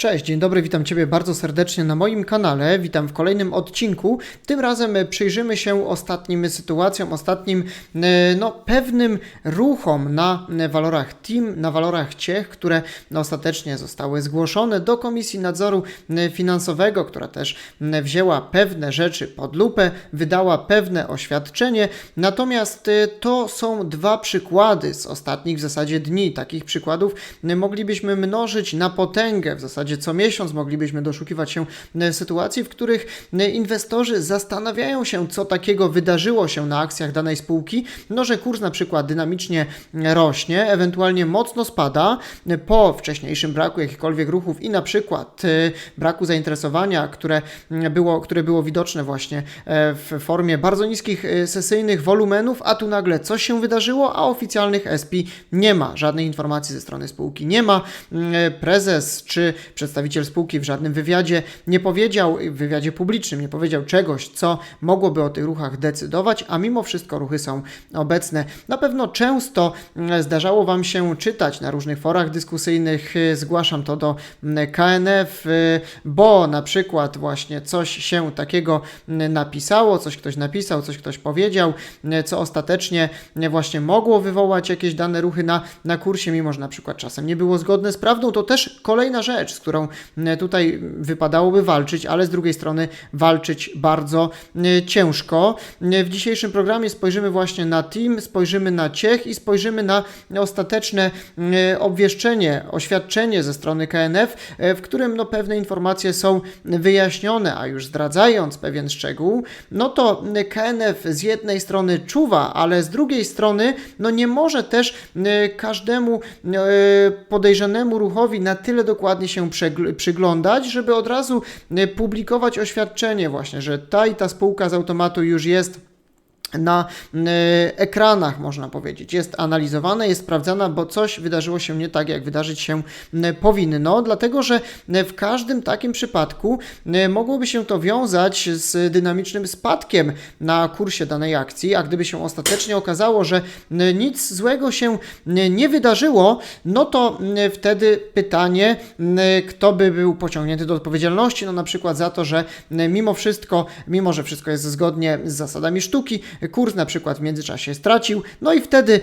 Cześć, dzień dobry, witam Ciebie bardzo serdecznie na moim kanale. Witam w kolejnym odcinku. Tym razem e, przyjrzymy się ostatnim sytuacjom, ostatnim e, no, pewnym ruchom na e, walorach TIM, na walorach Ciech, które no, ostatecznie zostały zgłoszone do Komisji Nadzoru Finansowego, która też wzięła pewne rzeczy pod lupę, wydała pewne oświadczenie. Natomiast to są dwa przykłady z ostatnich w zasadzie dni. Takich przykładów moglibyśmy mnożyć na potęgę. W zasadzie co miesiąc moglibyśmy doszukiwać się e, sytuacji, w których e, inwestorzy zastanawiają się, co takiego wydarzyło się na akcjach danej spółki. No, że kurs na przykład dynamicznie e, rośnie, ewentualnie mocno spada po wcześniejszym braku jakichkolwiek ruchów i na przykład braku zainteresowania, które było, które było widoczne właśnie w formie bardzo niskich sesyjnych wolumenów, a tu nagle coś się wydarzyło, a oficjalnych SP nie ma. Żadnej informacji ze strony spółki nie ma. Mm, Prezes czy przedstawiciel spółki w żadnym wywiadzie nie powiedział, w wywiadzie publicznym nie powiedział czegoś, co mogłoby o tych ruchach decydować, a mimo wszystko ruchy są obecne. Na pewno często mm, zdarzało Wam się czytać na różnych forach dyskusyjnych, y, zgłaszam to do mm, KNF, y, bo na przykład właśnie coś się takiego mm, napisało, coś ktoś napisał, coś ktoś powiedział, y, co ostatecznie właśnie mogło wywołać jakieś dane ruchy na, na kursie, mimo że na przykład czasem nie było zgodne z prawdą, to też kolejna rzecz, z którą tutaj wypadałoby walczyć, ale z drugiej strony walczyć bardzo ciężko. W dzisiejszym programie spojrzymy właśnie na Team, spojrzymy na Ciech i spojrzymy na ostateczne obwieszczenie, oświadczenie ze strony KNF, y, w którym no, pewne informacje są wyjaśnione, a już zdradzając pewien szczegół, no to KNF z jednej strony czuwa, ale z drugiej strony no nie może też każdemu y, podejrzanemu ruchowi na tyle dokładnie się przyglądać, żeby od razu y, publikować oświadczenie właśnie, że ta i ta spółka z automatu już jest na y, ekranach, można powiedzieć. Jest analizowana, jest sprawdzana, bo coś wydarzyło się nie tak, jak wydarzyć się y, powinno, dlatego że y, w każdym takim przypadku mogłoby się to wiązać z dynamicznym spadkiem na kursie danej akcji, a gdyby się ostatecznie okazało, że nic złego się nie wydarzyło, no to wtedy pytanie, kto by był pociągnięty do odpowiedzialności, no na przykład za to, że mimo wszystko, mimo że wszystko jest zgodnie z zasadami sztuki, kurs na przykład w międzyczasie stracił, no i wtedy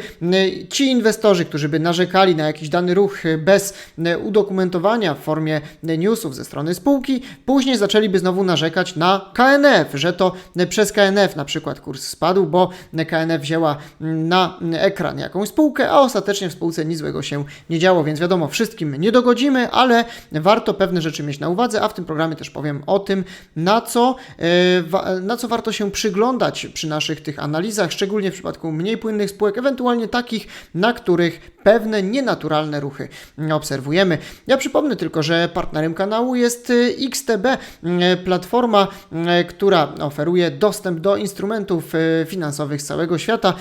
ci inwestorzy, którzy by narzekali na jakiś dany ruch y, bez y, udokumentowania w formie y, newsów ze strony spółki, później zaczęliby znowu narzekać na KNF, że to przez KNF na przykład kurs spadł, bo KNF wzięła na ekran jakąś spółkę, a ostatecznie w spółce nic złego się nie działo, więc wiadomo, wszystkim nie dogodzimy, ale warto pewne rzeczy mieć na uwadze, a w tym programie też powiem o tym, na co, na co warto się przyglądać przy naszych tych analizach, szczególnie w przypadku mniej płynnych spółek, ewentualnie takich, na których pewne nienaturalne ruchy obserwujemy. Ja przypomnę tylko, że partnerem kanału jest y, XTB, y, platforma, y, która oferuje dostęp do instrumentów finansowych z całego świata,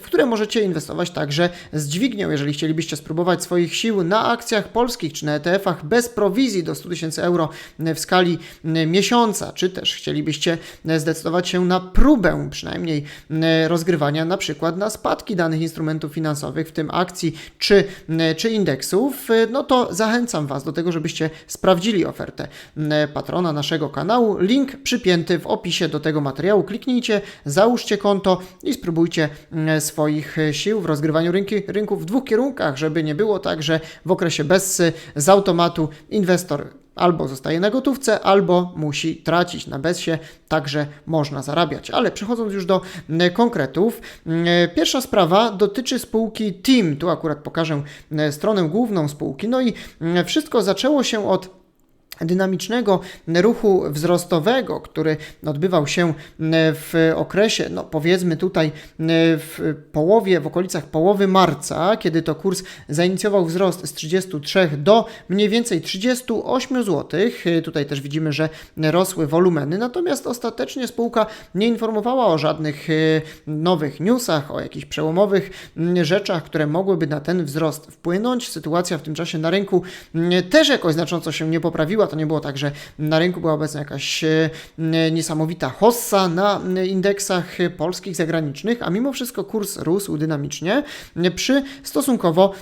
w które możecie inwestować także z dźwignią, jeżeli chcielibyście spróbować swoich sił na akcjach polskich czy na ETF-ach bez prowizji do 100 tysięcy euro w skali miesiąca, czy też chcielibyście zdecydować się na próbę przynajmniej y, rozgrywania na przykład na spadki danych instrumentów finansowych, w tym akcji czy, y, czy indeksów, y, no to zachęcam Was do tego, żebyście sprawdzili ofertę y, patrona naszego kanału. Link przypięty w opisie do tego materiału. Kliknijcie, załóżcie konto i spróbujcie y, swoich y, sił w rozgrywaniu rynki, rynku w dwóch kierunkach, żeby nie było tak, że w okresie bessy z automatu inwestor albo zostaje na gotówce, albo musi tracić. Na bezsie także można zarabiać. Ale przechodząc już do konkretów, pierwsza sprawa dotyczy spółki Team. Tu akurat pokażę stronę główną spółki. No i wszystko zaczęło się od dynamicznego ruchu wzrostowego, który odbywał się w okresie, no powiedzmy tutaj w połowie, w okolicach połowy marca, kiedy to kurs zainicjował wzrost z 33 do mniej więcej 38 zł. Tutaj też widzimy, że rosły wolumeny, natomiast ostatecznie spółka nie informowała o żadnych e, nowych newsach, o jakichś przełomowych rzeczach, które mogłyby na ten wzrost wpłynąć. Sytuacja w tym czasie na rynku też jakoś znacząco się nie poprawiła, wychodziła. To nie było tak, że na rynku była obecna jakaś e, niesamowita hossa na indeksach polskich, zagranicznych, a mimo wszystko kurs rósł dynamicznie przy stosunkowo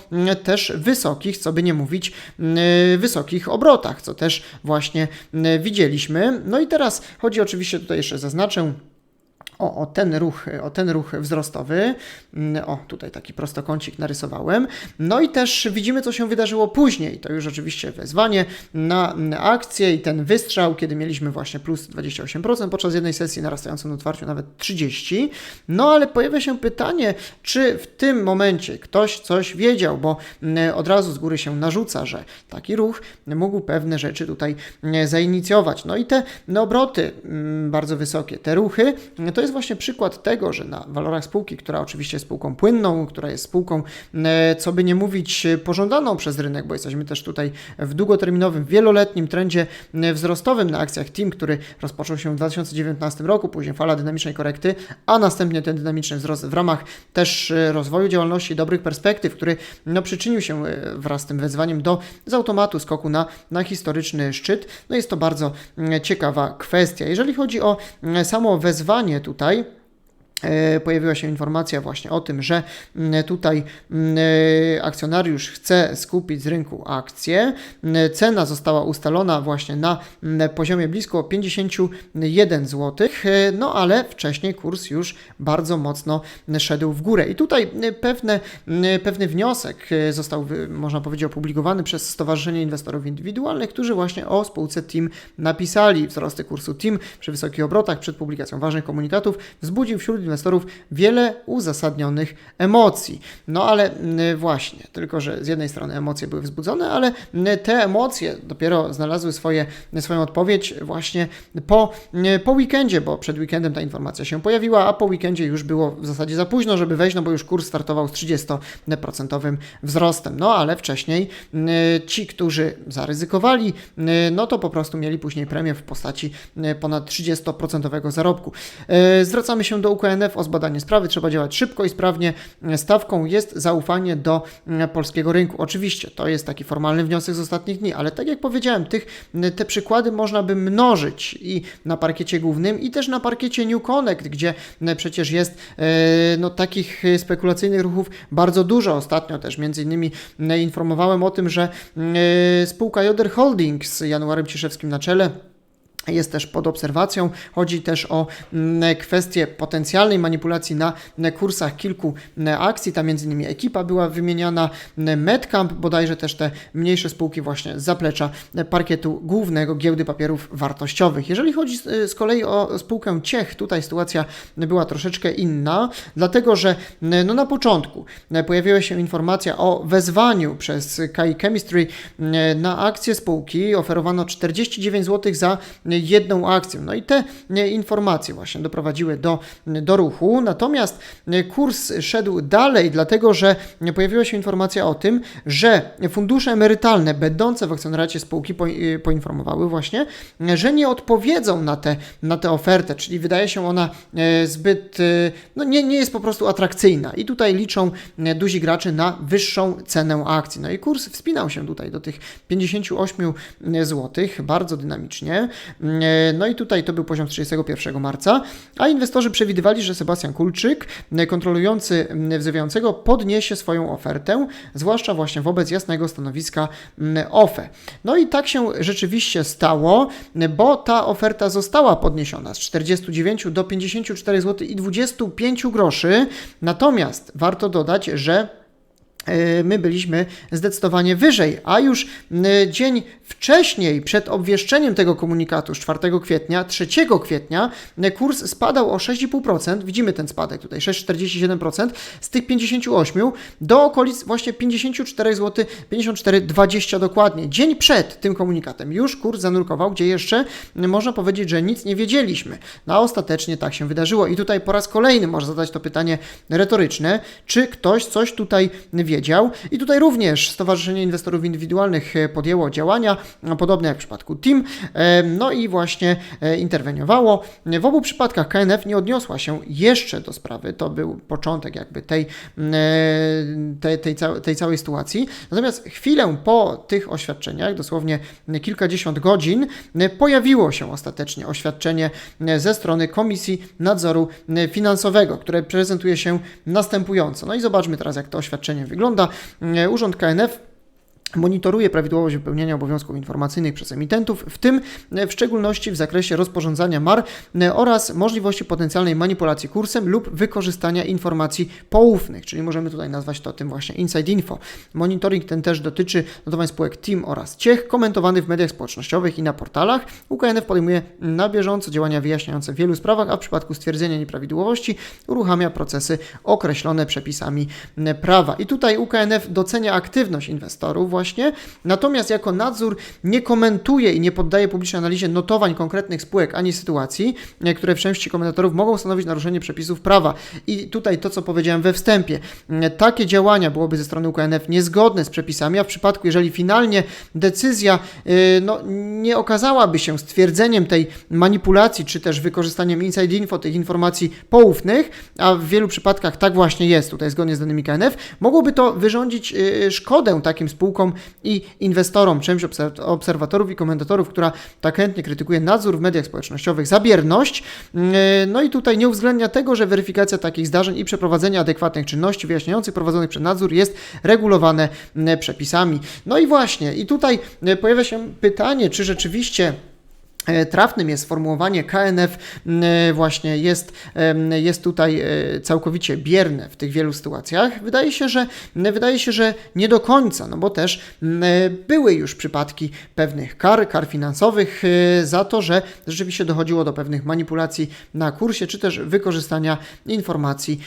też wysokich, co by nie mówić, wysokich obrotach, co też właśnie widzieliśmy. No i teraz chodzi oczywiście, tutaj jeszcze zaznaczę, o, o, ten ruch, o ten ruch wzrostowy. Mm, o, tutaj taki prostokącik narysowałem. No i też widzimy, co się wydarzyło później. To już oczywiście wezwanie na akcję i ten wystrzał, kiedy mieliśmy właśnie plus 28% podczas jednej sesji, narastającą na otwarciu nawet 30%. No ale pojawia się pytanie, czy w tym momencie ktoś coś wiedział, bo mm, od razu z góry się narzuca, że taki ruch mógł pewne rzeczy tutaj mm, zainicjować. No i te no, obroty bardzo wysokie, te ruchy, to jest właśnie przykład tego, że na walorach spółki, która oczywiście jest spółką płynną, która jest spółką, e, co by nie mówić, pożądaną przez rynek, bo jesteśmy też tutaj w długoterminowym, wieloletnim trendzie e, wzrostowym na akcjach TIM, który rozpoczął się w 2019 roku, później fala dynamicznej korekty, a następnie ten dynamiczny wzrost w ramach też e, rozwoju działalności i dobrych perspektyw, który no, przyczynił się wraz z tym wezwaniem do z automatu skoku na, na historyczny szczyt. No jest to bardzo ciekawa kwestia. Jeżeli chodzi o samo wezwanie tutaj, tutaj E, pojawiła się informacja właśnie o tym, że mm, tutaj mm, e, akcjonariusz chce skupić z rynku akcje. Mm, cena została ustalona właśnie na poziomie blisko 51 zł, e, no ale wcześniej kurs już bardzo mocno szedł w górę. I tutaj pewne, pewny wniosek został, można powiedzieć, opublikowany przez Stowarzyszenie Inwestorów Indywidualnych, którzy właśnie o spółce TIM napisali. Wzrosty kursu TIM przy wysokich obrotach przed publikacją ważnych komunikatów wzbudził wśród inwestorów wiele uzasadnionych emocji. No ale właśnie, tylko że z jednej strony emocje były wzbudzone, ale te emocje dopiero znalazły swoje, swoją odpowiedź właśnie po, po weekendzie, bo przed weekendem ta informacja się pojawiła, a po weekendzie już było w zasadzie za późno, żeby wejść, no bo już kurs startował z 30% wzrostem. No ale wcześniej ci, którzy zaryzykowali, no to po prostu mieli później premię w postaci ponad 30% zarobku. Zwracamy się do UKN KNF o zbadanie sprawy. Trzeba działać szybko i sprawnie. Stawką jest zaufanie do mm, polskiego rynku. Oczywiście to jest taki formalny wniosek z ostatnich dni, ale tak jak powiedziałem, tych, te przykłady można by mnożyć i na parkiecie głównym, i też na parkiecie New Connect, gdzie przecież jest e, no, takich spekulacyjnych ruchów bardzo dużo. Ostatnio też między innymi informowałem o tym, że e, spółka Joder Holdings z Januarem Ciszewskim na czele jest też pod obserwacją. Chodzi też o mm, kwestię potencjalnej manipulacji na kursach kilku mm, akcji. Tam między innymi ekipa była wymieniana, mm, Medcamp, bodajże też te mniejsze spółki właśnie z zaplecza parkietu głównego giełdy papierów wartościowych. Jeżeli chodzi z kolei o spółkę Ciech, tutaj sytuacja była troszeczkę inna, dlatego że no na początku pojawiła się informacja o wezwaniu przez KI Chemistry na akcję spółki. Oferowano 49 zł za jedną akcją. No i te informacje właśnie doprowadziły do, do ruchu. Natomiast kurs szedł dalej, dlatego że pojawiła się informacja o tym, że fundusze emerytalne będące w akcjonariacie spółki poinformowały właśnie, że nie odpowiedzą na tę na te ofertę, czyli wydaje się ona e, zbyt, e, no nie, nie jest po prostu atrakcyjna. I tutaj liczą duzi gracze na wyższą cenę akcji. No i kurs wspinał się tutaj do tych 58 zł, bardzo dynamicznie. E, no i tutaj to był poziom 31 marca, a inwestorzy przewidywali, że Sebastian Kulczyk, e, kontrolujący wzywającego, podniesie swoją ofertę, zwłaszcza właśnie wobec jasnego stanowiska OFE. No i tak się rzeczywiście stało, bo ta oferta została podniesiona z 49 do 54 zł i 25 groszy. Natomiast warto dodać, że my byliśmy zdecydowanie wyżej, a już dzień wcześniej, przed obwieszczeniem tego komunikatu, 4 kwietnia, 3 kwietnia, kurs spadał o 6,5%. Widzimy ten spadek tutaj, 6,47% z tych 58 do okolic właśnie 54 zł, 54,20 dokładnie. Dzień przed tym komunikatem już kurs zanurkował, gdzie jeszcze można powiedzieć, że nic nie wiedzieliśmy. No a ostatecznie tak się wydarzyło. I tutaj po raz kolejny można zadać to pytanie retoryczne, czy ktoś coś tutaj wie wiedział. I tutaj również Stowarzyszenie Inwestorów Indywidualnych e, podjęło działania, no, podobne jak w przypadku TIM, e, no i właśnie e, interweniowało. W obu przypadkach KNF nie odniosła się jeszcze do sprawy, to był początek jakby tej, mm, e, tej, tej, tej całej sytuacji. Natomiast chwilę po tych oświadczeniach, dosłownie kilkadziesiąt godzin, e, pojawiło się ostatecznie oświadczenie e, ze strony Komisji Nadzoru e, Finansowego, które prezentuje się następująco. No i zobaczmy teraz, jak to oświadczenie wygląda. E, Urząd KNF monitoruje prawidłowość wypełniania obowiązków informacyjnych przez emitentów, w tym e, w szczególności w zakresie rozporządzania MAR e, oraz możliwości potencjalnej manipulacji kursem lub wykorzystania informacji poufnych, czyli możemy tutaj nazwać to tym właśnie Inside Info. Monitoring ten też dotyczy notowań spółek TIM oraz CIECH, komentowany w mediach społecznościowych i na portalach. UKNF podejmuje na bieżąco działania wyjaśniające w wielu sprawach, a w przypadku stwierdzenia nieprawidłowości uruchamia procesy określone przepisami e, prawa. I tutaj UKNF docenia aktywność inwestorów Natomiast jako nadzór nie komentuje i nie poddaje publicznej analizie notowań konkretnych spółek ani sytuacji, e, które w części komentatorów mogą stanowić naruszenie przepisów prawa. I tutaj to, co powiedziałem we wstępie, e, takie działania byłoby ze strony UKNF niezgodne z przepisami, a w przypadku, jeżeli finalnie decyzja e, no, nie okazałaby się stwierdzeniem tej manipulacji, czy też wykorzystaniem inside info, tych informacji poufnych, a w wielu przypadkach tak właśnie jest, tutaj zgodnie z danymi KNF, mogłoby to wyrządzić szkodę takim spółkom, i inwestorom, część obserwatorów i komentatorów, która tak chętnie krytykuje nadzór w mediach społecznościowych za bierność. Mm, no i tutaj nie uwzględnia tego, że weryfikacja takich zdarzeń i przeprowadzenie adekwatnych czynności wyjaśniających prowadzonych przez nadzór jest regulowane mm, przepisami. No i właśnie, i tutaj mm, pojawia się pytanie, czy rzeczywiście E, trafnym jest sformułowanie KNF e, właśnie jest, jest tutaj e, całkowicie bierne w tych wielu sytuacjach. Wydaje się, że wydaje się, że nie do końca, no bo też były już przypadki pewnych kar, kar finansowych za to, że rzeczywiście dochodziło do pewnych manipulacji na kursie, czy też wykorzystania informacji,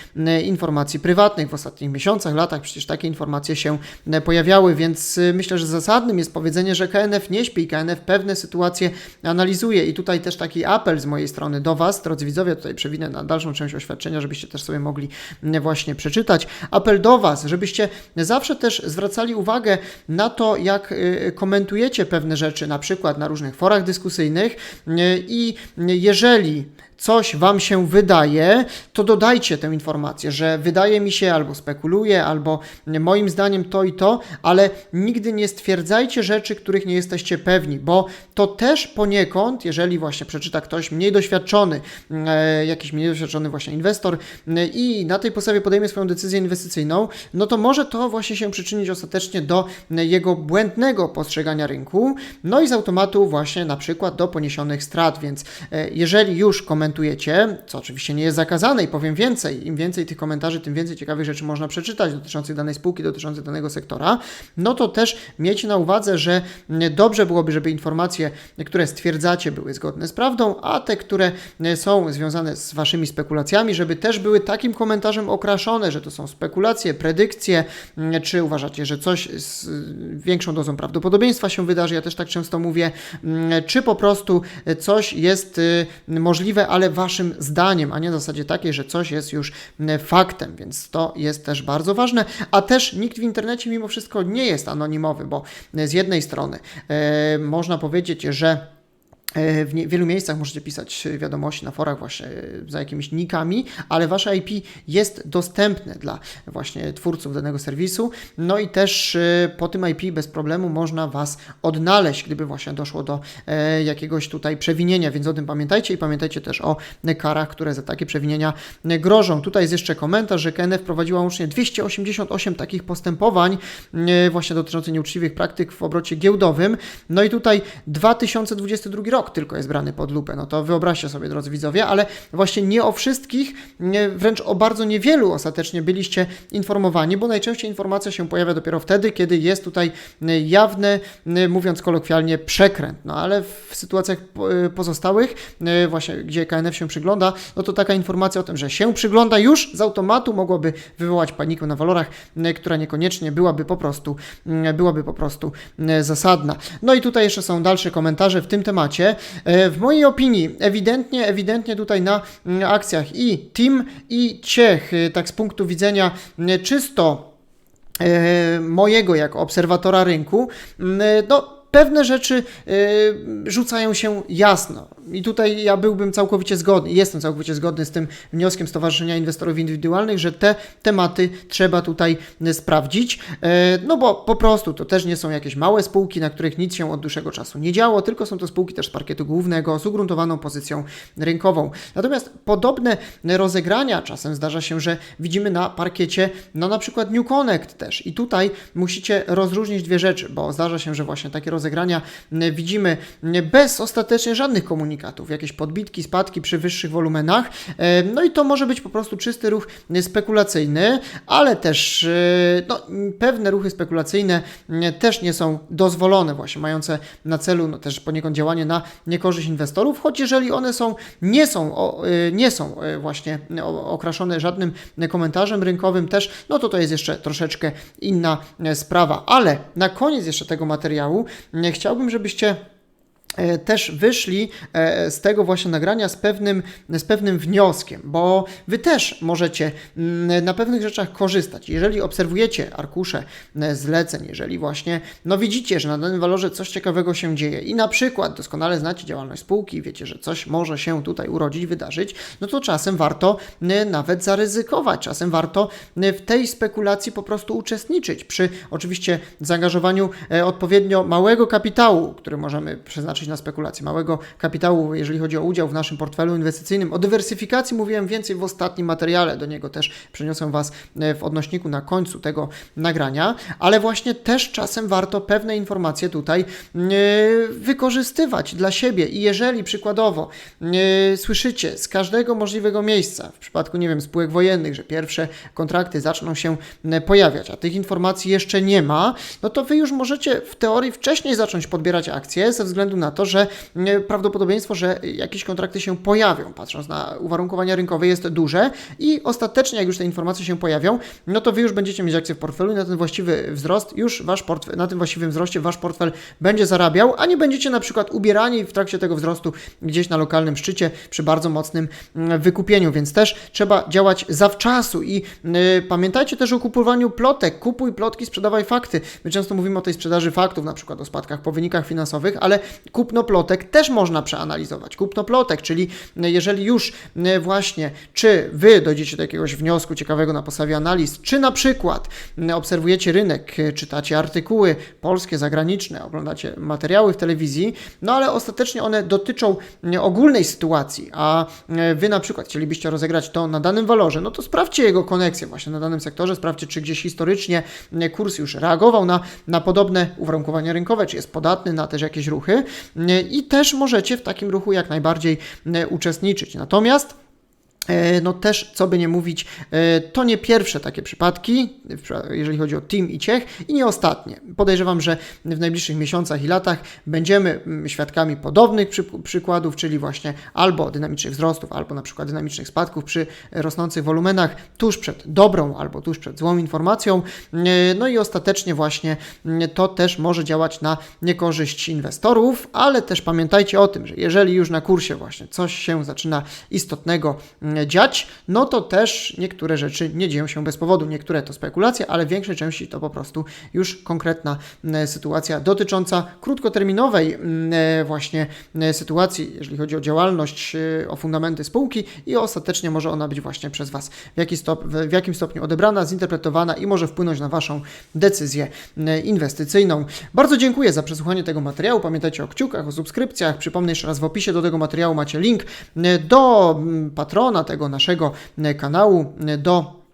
informacji prywatnych w ostatnich miesiącach, latach. Przecież takie informacje się pojawiały, więc myślę, że zasadnym jest powiedzenie, że KNF nie śpi i KNF pewne sytuacje analizuje analizuję i tutaj też taki apel z mojej strony do Was, drodzy widzowie, tutaj przewinę na dalszą część oświadczenia, żebyście też sobie mogli właśnie przeczytać. Apel do Was, żebyście zawsze też zwracali uwagę na to, jak y, komentujecie pewne rzeczy, na przykład na różnych forach dyskusyjnych y, i jeżeli coś Wam się wydaje, to dodajcie tę informację, że wydaje mi się, albo spekuluję, albo moim zdaniem to i to, ale nigdy nie stwierdzajcie rzeczy, których nie jesteście pewni, bo to też poniekąd, jeżeli właśnie przeczyta ktoś mniej doświadczony, e, jakiś mniej doświadczony właśnie inwestor e, i na tej podstawie podejmie swoją decyzję inwestycyjną, no to może to właśnie się przyczynić ostatecznie do jego błędnego postrzegania rynku, no i z automatu właśnie na przykład do poniesionych strat, więc e, jeżeli już komentujecie komentujecie, co oczywiście nie jest zakazane i powiem więcej, im więcej tych komentarzy, tym więcej ciekawych rzeczy można przeczytać dotyczących danej spółki, dotyczących danego sektora, no to też miejcie na uwadze, że dobrze byłoby, żeby informacje, które stwierdzacie, były zgodne z prawdą, a te, które są związane z waszymi spekulacjami, żeby też były takim komentarzem okraszone, że to są spekulacje, predykcje, czy uważacie, że coś z większą dozą prawdopodobieństwa się wydarzy, ja też tak często mówię, czy po prostu coś jest y, możliwe, ale waszym zdaniem, a nie na zasadzie takiej, że coś jest już faktem, więc to jest też bardzo ważne, a też nikt w internecie mimo wszystko nie jest anonimowy, bo z jednej strony e, można powiedzieć, że E, w wielu miejscach możecie pisać wiadomości na forach właśnie za jakimiś nikami, ale wasze IP jest dostępne dla właśnie twórców danego serwisu. No i też e, po tym IP bez problemu można was odnaleźć, gdyby właśnie doszło do e, jakiegoś tutaj przewinienia, więc o tym pamiętajcie i pamiętajcie też o karach, które za takie przewinienia grożą. Tutaj jest jeszcze komentarz, że KNF prowadziła łącznie 288 takich postępowań właśnie dotyczących nieuczciwych praktyk w obrocie giełdowym. No i tutaj 2022 rok rok tylko jest brany pod lupę. No to wyobraźcie sobie, drodzy widzowie, ale właśnie nie o wszystkich, wręcz o bardzo niewielu ostatecznie byliście informowani, bo najczęściej informacja się pojawia dopiero wtedy, kiedy jest tutaj jawny, mówiąc kolokwialnie, przekręt. No ale w sytuacjach pozostałych, właśnie gdzie KNF się przygląda, no to taka informacja o tym, że się przygląda już z automatu mogłoby wywołać panikę na walorach, która niekoniecznie byłaby po prostu, byłaby po prostu zasadna. No i tutaj jeszcze są dalsze komentarze w tym temacie. E, w mojej opinii, ewidentnie, ewidentnie tutaj na mm, akcjach i Team, i Ciech, e, tak z punktu widzenia czysto e, mojego jako obserwatora rynku, m, no pewne rzeczy y, rzucają się jasno. I tutaj ja byłbym całkowicie zgodny, jestem całkowicie zgodny z tym wnioskiem Stowarzyszenia Inwestorów Indywidualnych, że te tematy trzeba tutaj y, sprawdzić, y, no bo po prostu to też nie są jakieś małe spółki, na których nic się od dłuższego czasu nie działo, tylko są to spółki też z parkietu głównego, z ugruntowaną pozycją rynkową. Natomiast podobne rozegrania czasem zdarza się, że widzimy na parkiecie, no na przykład New Connect też. I tutaj musicie rozróżnić dwie rzeczy, bo zdarza się, że właśnie takie rozegrania rozegrania widzimy bez ostatecznie żadnych komunikatów, jakieś podbitki, spadki przy wyższych wolumenach. E, no i to może być po prostu czysty ruch spekulacyjny, ale też e, no, pewne ruchy spekulacyjne też nie są dozwolone, właśnie mające na celu no, też poniekąd działanie na niekorzyść inwestorów, choć jeżeli one są, nie są, e, nie są właśnie okraszone żadnym komentarzem rynkowym też, no to to jest jeszcze troszeczkę inna sprawa. Ale na koniec jeszcze tego materiału chciałbym, żebyście też wyszli e, z tego właśnie nagrania z pewnym, z pewnym wnioskiem, bo Wy też możecie mm, na pewnych rzeczach korzystać. Jeżeli obserwujecie arkusze e, zleceń, jeżeli właśnie no widzicie, że na danym walorze coś ciekawego się dzieje i na przykład doskonale znacie działalność spółki, wiecie, że coś może się tutaj urodzić, wydarzyć, no to czasem warto nawet zaryzykować, czasem warto w tej spekulacji po prostu uczestniczyć przy oczywiście zaangażowaniu odpowiednio małego kapitału, który możemy przeznaczyć na spekulacje, małego kapitału, jeżeli chodzi o udział w naszym portfelu inwestycyjnym. O dywersyfikacji mówiłem więcej w ostatnim materiale, do niego też przeniosę Was e, w odnośniku na końcu tego nagrania, ale właśnie też czasem warto pewne informacje tutaj e, wykorzystywać dla siebie i jeżeli przykładowo e, słyszycie z każdego możliwego miejsca, w przypadku, nie wiem, spółek wojennych, że pierwsze kontrakty zaczną się pojawiać, a tych informacji jeszcze nie ma, no to Wy już możecie w teorii wcześniej zacząć podbierać akcje ze względu na to, że e, prawdopodobieństwo, że jakieś kontrakty się pojawią, patrząc na uwarunkowania rynkowe, jest duże i ostatecznie, jak już te informacje się pojawią, no to Wy już będziecie mieć akcje w portfelu i na ten właściwy wzrost już Wasz portfel, na tym właściwym wzroście Wasz portfel będzie zarabiał, a nie będziecie na przykład ubierani w trakcie tego wzrostu gdzieś na lokalnym szczycie przy bardzo mocnym mm, wykupieniu, więc też trzeba działać zawczasu i yy, pamiętajcie też o kupowaniu plotek, kupuj plotki, sprzedawaj fakty. My często mówimy o tej sprzedaży faktów, na przykład o spadkach po wynikach finansowych, ale kup kupno plotek też można przeanalizować. Kupno plotek, czyli jeżeli już e, właśnie, czy wy dojdziecie do jakiegoś wniosku ciekawego na podstawie analiz, czy na przykład obserwujecie rynek, e, czytacie artykuły polskie, zagraniczne, oglądacie materiały w telewizji, no ale ostatecznie one dotyczą ogólnej sytuacji, a wy na przykład chcielibyście rozegrać to na danym walorze, no to sprawdźcie jego koneksję właśnie na danym sektorze, sprawdźcie, czy gdzieś historycznie kurs już reagował na, na podobne uwarunkowania rynkowe, czy jest podatny na też jakieś ruchy i też możecie w takim ruchu jak najbardziej e, uczestniczyć. Natomiast no też, co by nie mówić, e, to nie pierwsze takie przypadki, jeżeli chodzi o Team i Ciech, i nie ostatnie. Podejrzewam, że w najbliższych miesiącach i latach będziemy mm, świadkami podobnych przy, przykładów, czyli właśnie albo dynamicznych wzrostów, albo na przykład dynamicznych spadków przy rosnących wolumenach tuż przed dobrą albo tuż przed złą informacją. E, no i ostatecznie właśnie mm, to też może działać na niekorzyść inwestorów, ale też pamiętajcie o tym, że jeżeli już na kursie właśnie coś się zaczyna istotnego mm, dziać, no to też niektóre rzeczy nie dzieją się bez powodu. Niektóre to spekulacje, ale w większej części to po prostu już konkretna e, sytuacja dotycząca krótkoterminowej e, właśnie e, sytuacji, jeżeli chodzi o działalność, o fundamenty spółki i ostatecznie może ona być właśnie przez Was w, jaki stop, w jakim stopniu odebrana, zinterpretowana i może wpłynąć na Waszą decyzję inwestycyjną. Bardzo dziękuję za przesłuchanie tego materiału. Pamiętajcie o kciukach, o subskrypcjach. Przypomnę jeszcze raz w opisie do tego materiału macie link do patrona, tego naszego e, kanału e, do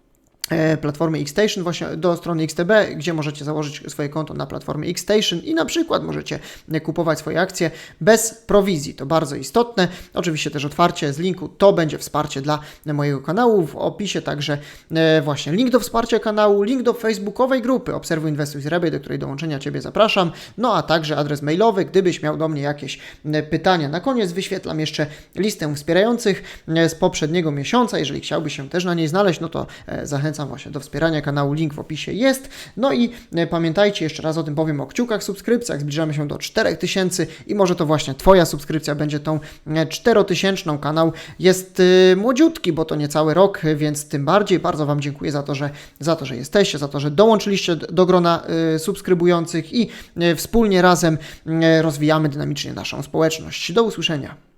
platformy Xstation właśnie do strony XTB, gdzie możecie założyć swoje konto na platformie Xstation i na przykład możecie kupować swoje akcje bez prowizji. To bardzo istotne. Oczywiście też otwarcie z linku to będzie wsparcie dla mojego kanału. W opisie także e, właśnie link do wsparcia kanału, link do facebookowej grupy Obserwuj Inwestuj z Rebej, do której dołączenia Ciebie zapraszam, no a także adres mailowy, gdybyś miał do mnie jakieś e, pytania. Na koniec wyświetlam jeszcze listę wspierających z poprzedniego miesiąca. Jeżeli chciałbyś się też na niej znaleźć, no to zachęcam zachęcam właśnie do wspierania kanału, link w opisie jest. No i e, pamiętajcie, jeszcze raz o tym powiem, o kciukach, subskrypcjach, zbliżamy się do 4000 i może to właśnie Twoja subskrypcja będzie tą e, 4000. Kanał jest e, młodziutki, bo to niecały rok, e, więc tym bardziej bardzo Wam dziękuję za to, że, za to, że jesteście, za to, że dołączyliście do grona e, subskrybujących i e, wspólnie razem e, rozwijamy dynamicznie naszą społeczność. Do usłyszenia.